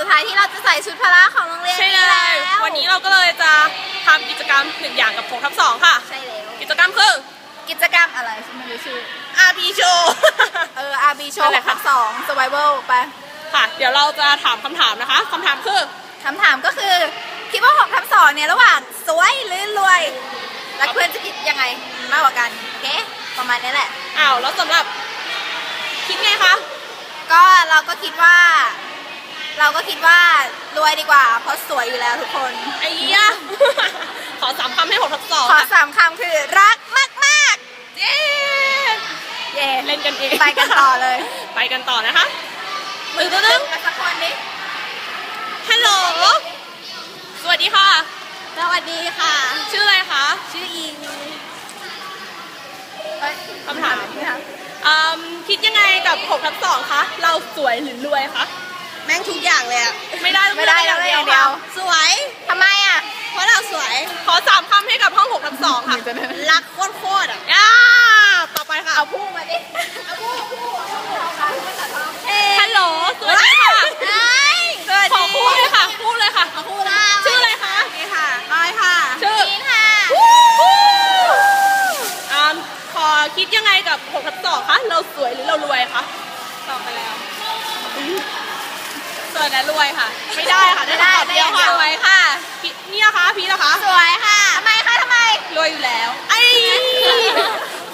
สุดท้ายที่เราจะใส่ชุดพละของโรงเรียนใช่เลนี้แล้ย ววันนี้เราก็เลยจะทำกิจกรรมหนึ่งอย่างกับโคทับสองค่ะ ใช่แล้วกิจกรรมคือ กิจกรรมอะไรฉันไม่รู้ชื่อ RB Show เออ RB โชนั่ว์นแหละค่ะ สอง survival ไปค่ะ เดี๋ยวเราจะถามคำถามนะคะคำถามคือ คำถามก็คือคิดว่า6ทับ2เนี่ยระหว่างสวยหรือรวย แล้วเพื่อนจะคิดยังไงมากกว่ากันโอเคประมาณนี้แหละ อ้าว แล้วสำหรับ คิดไงคะ ก็เราก็คิดว่า เราก็คิดว่ารวยดีกว่า เพราะสวยอยู่แล้วทุกคน ไอ้ยะขอสามคำให้หกทับสองขอค่ะสามคำคือรักมากเย้ๆเย่เล่นกันเองไปกันต่อเลย ไปกันต่อนะคะตึ้งตึ้งตึ้งมาสักคนดิฮัลโหล สวัสดีค่ะ สวัสดีค่ะ ชื่ออะไรคะ ชื่ออิงคำถามพี่คะอืมคิดยังไงกับ6ทับ2คะ เราสวยหรือรวยคะแม่งทุกอย่างเลยอะไม่ได้ไม่ได้ต้เราองได้เลืออกย่างเดียว สวย ทำไมอะ เพราะเราสวย ขอสามคำให้กับห้อง6ทับ2ค่ะ รักโคตรๆอะ อ่าต่อไปค่ะ เอาพุ่งมาดิ ฮัลโหล สวัสดีค่ะ สวัส ขอ ดี คู่เลยค่ะ คู่เลยค่ะ พุ่งละ ชื่ออะไรคะ นี่ค่ะออยค่ะ ชื่อ อิงค่ะ อ่าขอคิดยังไงกับ6ทับ2คะ เราสวยหรือเรารวยคะ ตอบไปแล้ว สวยและรวยค่ะ ไม่ได้ค่ะได้ไม่ได้คำตอบเดียวไม่ค่ะได้รวยค่ะพี่นี่นะคะพี่นะคะ สวยค่ะทำไมคะทำไม รวยอยู่แล้ว ไอ้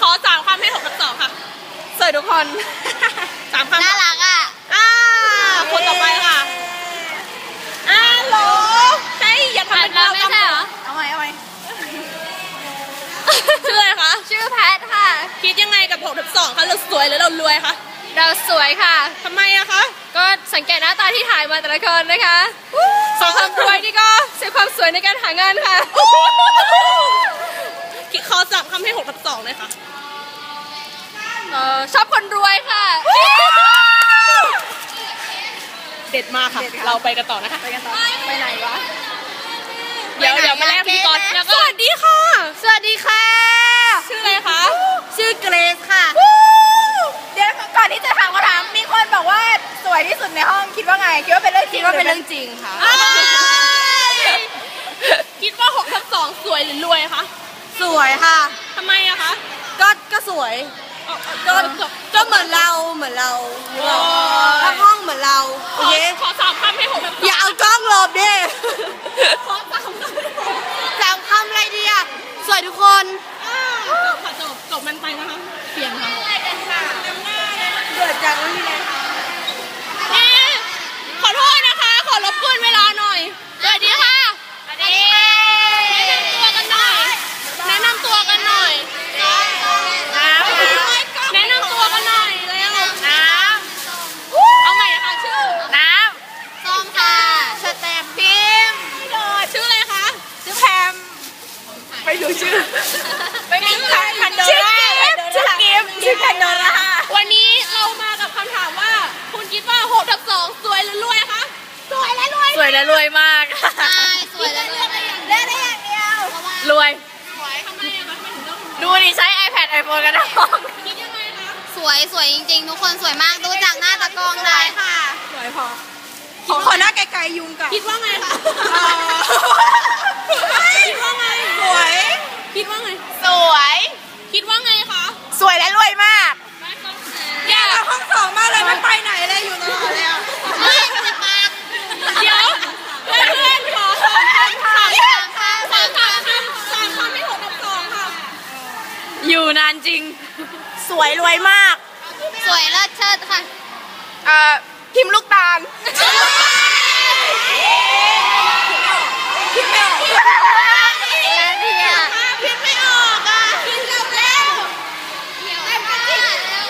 ขอสามคำให้หกทับสองค่ะ สวยทุกคนสามคำน่ารักอะอ่าคนต่อไปค่ะอ้าโหลเฮ้ยอย่าทำเป็นเราไม่ใช่เหรอเอาใหม่เอาใหม่ชื่ออะไรคะ ชื่อแพทค่ะ คิดยังไงกับหกทับสองคะ เราสวยหรือเรารวยคะ เราสวยค่ะทำไมอะคะ ก็สังเกตหน้าตาที่ถ่ายมาแต่ละคนนะคะสองความรวยนี่ก็ใช้ความสวยในการหางานค่ะคิดขอสามคำให้หกทับสองเลยค่ะเออชอบคนรวยค่ะ เด็ดมากค่ะ เราไปกันต่อนะคะไปกันต่อไปไหนวะ เดี๋ยวไปไหนเดี๋ยวมาแลกอะพี่กรณ์เกรซสวัสดีค่ะ สวัสดีค่ะ ชื่ออะไรคะ ชื่อเกรซค่ะ เดี๋ยวก่อนที่จะถามคำถามมีคนบอกว่าส วยที่สุดในห้องคิดว่าไงคิดว่าเป็นเรื่องจริงคิดว่าเป็นเรื่องจริงค่ะอ้ายคิดว่าหกทับสองสวยหรือรวยคะสวยค่ะ ทำไมอะคะก็ก็สวยก็ก็เหมือนเราเหมือนเราโอ้ทั้งห้องเหมือนเราขโออเคขอสามคำให้หกทับสองอย่าเอากล้องหลบดิ ขอสามคำ จำคำอะไรดีอะสวยทุกคน ขอจบจบมันไปนะคะ เปลี่ยนค่ะ เกิดจากวันนี้เลย เอ๊ะขอโทษนะคะ ขอรบกวนเวลาหน่อย สวัสดีค่ะ สวัสดีค่ะ แนะนำตัวกันหน่อย แนะนำตัวกันหน่อยน้ำแนะนำตัวกันหน่อยเร็วน้ำเอาใหม่นะคะชื่อ น้ำส้มค่ะสแตมพิมพ์ โดดชื่ออะไรคะ ชื่อแพม ไม่รู้ชื่อ ไม่มีใคร พันโด ชื่อ รา กิฟต์ชื่อกิฟต์ชื่อแพนโดรา วันนี้เรามากับคำถามว่า คุณคิดว่า6ทับ2สวยหรือรวยคะ สวยและร วยสวยและรวยมาก ใช่สวยแล้วรวยได้ได้อย่างเดียวรวย สวยทำไมอะคะทำไมถึงต้องดูดิใช้ iPad iPhone กันทั้งห้องคิดยังไงคะสวยสวยจริงๆ ทุกคนสวยมากดูจากหน้าตะกล้องได้ค่ะ สวยพอ ขอขอหน้าไกลๆยุงกับคิดว่าไงคะคิดว่าไง สวย คิดว่าไง สวย คิดว่าไงคะ สวยและรวยมาก อยาก ห้องสองมากเลยมันไปไหนเลยอยู่ตลอดเลยอะ ไม่จะปาก เดี๋ยวเพื่อนๆขอสามคำค่ะสามคำสามคำไม่หกกับสองค่ะ อยู่นานจริง สวยรวยมาก สวยเลิศเชิดค่ะ เอ่อพิมพ์ลูกตาล คิดไม่ออก และเนี่ย พิมพ์ไม่ออกอะพิมพ์เร็วเร็ว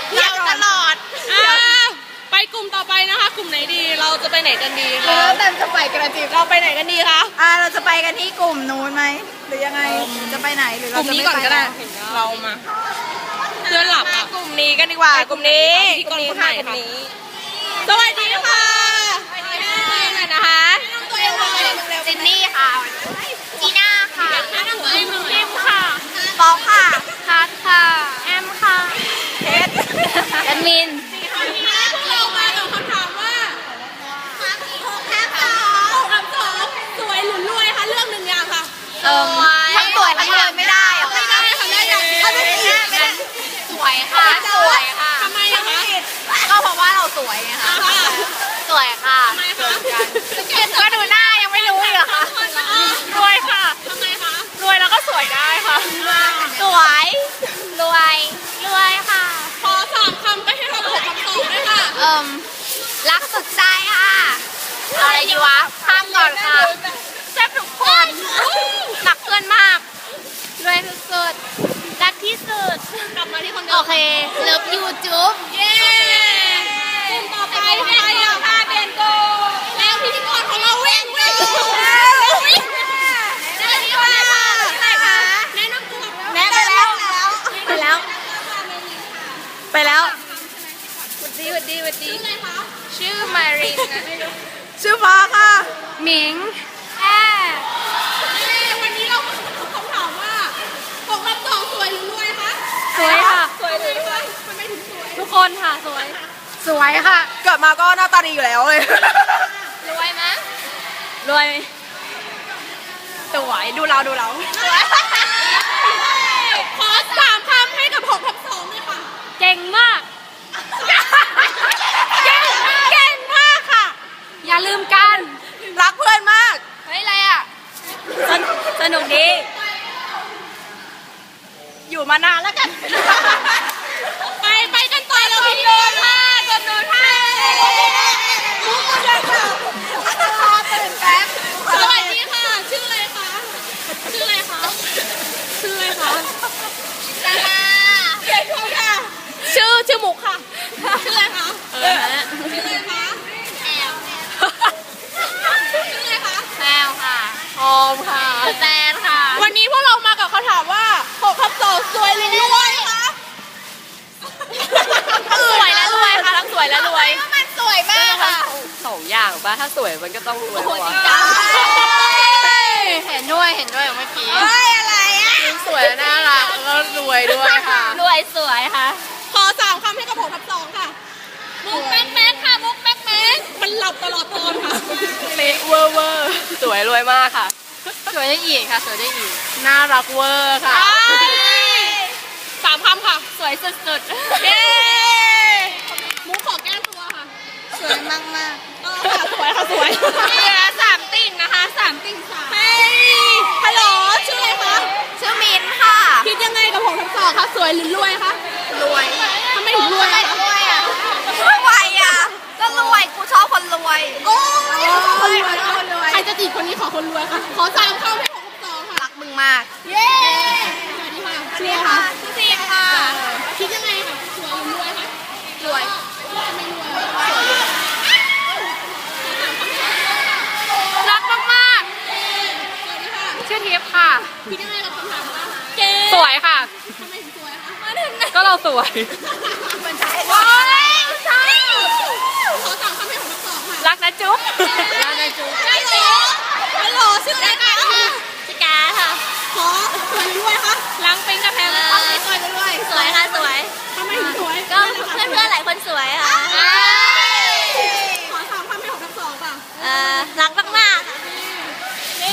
เที่ยวตลอด อ่าไปกลุ่ม ต่อไปนะคะ กลุ่มไหนดีเราจะไปไหนกันดีเอคะอแต่จะไปกระจิบเราไปไหนกันดีคะอ่าเราจะไปกันที่กลุ่มนู้นไหมหรือยังไงจะไปไหนหรือเราจะไม่ไปเรามาเพื่อนหลับอะกลุ่มนี้กันดีกว่า กลุ่มนี้กลุ่มนี้กลุ่มไหนค่ะกคะลุ่มนี้สวัสดีค่ะนะคะตัวเองจินนี่ค่ะจีน่าค่ะแนะนำตัวเองหน่อยค่ะป๊อกค่ะคัทค่ะ แอมค่ะ เพชรแอดมิน วันนี้พวกเรามากับคำถามว่า 6ทับ เอิ่มทั้งสวยทั้งรวยไม่ได้เหรอไม่ได้ค่ะได้อย่างเดียวเอาไม่ผิดไม่ได้สวยค่ะสวยค่ะทำไมอะคะก็เพราะว่าเราสวยไงคะสวยค่ะทำไมคะก็ดูหน้ายังไม่รู้อีกเหรอคะรวยค่ะทำไมคะรวยแล้วก็สวยได้ค่ะ สวยรวยรวยค่ะ ขอสามคำไปให้เราหกคำตอบด้วยค่ะเอิ่มรักสุดใจค่ะเอาอะไรดีวะข้ามก่อนค่ะแซ่บทุก คนหนักเพื่อนมากรวยสุดๆรักที่สุด กลับมาที่คนเดิโอมเค เลิฟยูจุ๊บเย้กลุ่มต่อไปใครอะพาเบนโกแล้วพิธีกรของเราวิ่งวิ่งวิ่ง สวัสดีค่ะชื่ออะไรคะ แนะนำตัว แม่ไปแล้ว ไปแล้ว ไปแล้ว ดีวัดีวัดีชื่อมารินนะ ชื่อฟ้าค่ะ หมิงแอ วันนี้เราคำถามว่าหกรับสองสวยหรือรวยคะ สวยค่ะ สวยหรือรวยทำไมถึงสวย ทุก คนค่ะสวย สวยค่ะ เกิดมาก็หน้าตาดีอยู่แล้วเลย รวยไหมรวย สวยดูเราดูเราขอสามคำให้กับหกทับสองเลยค่ะ เก่งมาก เก่งเก่งมากค่ะ อย่าลืมกัน รักเพื่อนมาก เฮ้ยอะไรอะ สนสนุกดี อยู่มานานแล้วกัน ไปไปกันต่อเราพิธีกรค่ะกดดูท่ามุกมาเลยค่ะ ตื่นแป๊บ สวัสดีค่ะ ชื่ออะไรคะ ชื่ออะไรคะ ชื่ออะไรคะเก่งค่ะ ชื่อชื่อมุกค่ะ ชื่ออะไรคะ เออฮะ ชื่ออะไรคะแอลชื่ออะไรคะ แซวค่ะ ออ มค่ะแซนค่ะ วันนี้พวกเรามากับคำถามว่าหกทับสองสวยหรือรวยคะสวยและรวยค่ะทั้งสวยและรวยมันสวยมากค่ะสองอย่างปะถ้าสวยมันก็ต้องรวยกว่าเห็นด้วยเห็นด้วยเมื่อกี้เฮ้ยอะไรอะสวยน่ารักแล้วก็รวยด้วยค่ะ รวยสวยค่ะ ขอสามคำให้กับหกทับสองค่ะ มุกแม็กแม็กค่ะ มุกแม็กแม็กมันหลับตลอดตอนค่ะเป๊ะเวอร์เวอร์สวยรวยมากค่ะ สวยได้อีกค่ะสวยได้อีก น่ารักเวอร์ค่ะ สามคำค่ะ สวยสุดเย้มุกขอแก้ตัวค่ะ สวยมากมากเออค่ะสวยค่ะสวยๆเหลือสามติ่งนะคะสามติ่งสามเฮ้ยฮัลโหลชื่ออะไรคะ ชื่อมินค่ะ คิดยังไงกับหกทับสองคะสวยหรือรวยคะ รวยทำไมถึงรวยทำไมอะ รวยอะรวยอะ ก็รวยกูชอบคนรวยโอ้ยคนรวยคนรวยใครจะจีบคนนี้ขอคนรวยค่ะ ขอสามคำให้หกทับสองค่ะ รักมึงมาก เย้สวัสดีค่ะชื่ออะไรคะชื่อซีมค่ะ คิดยังไงคะสวยหรือรวยคะรวยไม่รวยรักมากสวัสดีค่ะๆชื่อทิพย์ค่ะคิดยังไงกับคำถามคะเก๋สวยค่ะทำไมถึงสวยคะก็เราสวย โอ้ยใช่ ขอสามคำให้หกทับสองค่ะ รักนะจุ๊บรักนะจุ๊บ ฮัลโหล ฮัลโหลชื่ออะไรคะชิกาค่ะ ขอสวยหรือรวยคะล้างปิ้งกระแพงสวยรวย สวยค่ะสวยทำไมถึงสวย ก็เพื่อนเพื่อนๆหลายคนสวยค่ะ ขอสามคำให้หกทับสองค่ะ เอ่อรักมาก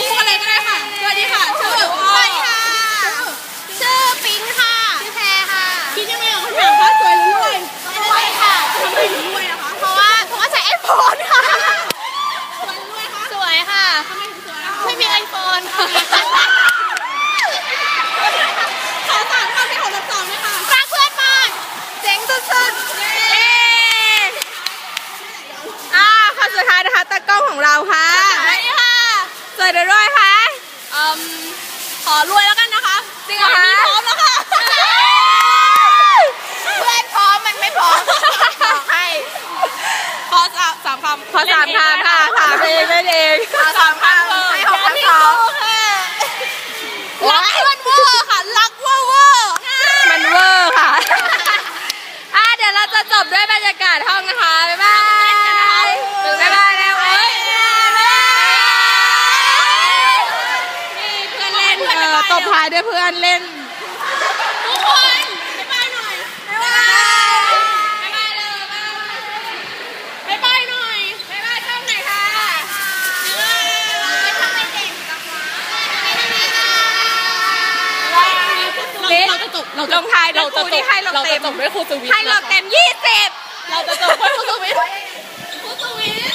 พูดอะไรก็ได้ค่ะ สวัสดีค่ะ ชื่อ สวัสดีค่ะ ชื่อปิงค่ะ ชื่อแพรค่ะ คิดยังไงกับคำถามคะสวยหรือรวย รวยค่ะ ทำไมถึงรวยอะคะ เพราะว่าเพราะว่าใช้ไอโฟนค่ะ สวยหรือรวยคะ สวยค่ะ ทำไมถึงสวยอะคะ ไม่มีไอโฟนค่ะ ขอสามคำให้หกทับสองเลยค่ะ รักเพื่อนมาก เจ๋งสุดๆ เย้ อ่าคนสุดท้ายนะคะตากล้องของเราค่ะสวัสดีค่ะ สวยหรือรวยคะอืมขอรวยแล้วกันนะคะ จริงเหรอคะ ได้เพื่อนเล่น ทุกคนไปไปหน่อยไปไปายเลยไปไปหน่อยไปายช่องไหนคะเราจะจบเราลงท้ายเราจะจบเราจะจบด้วยครูสุวิทย์ให้เราเต็มยี่สิบเราจะจบด้วยครูสุวิทครูสุวิท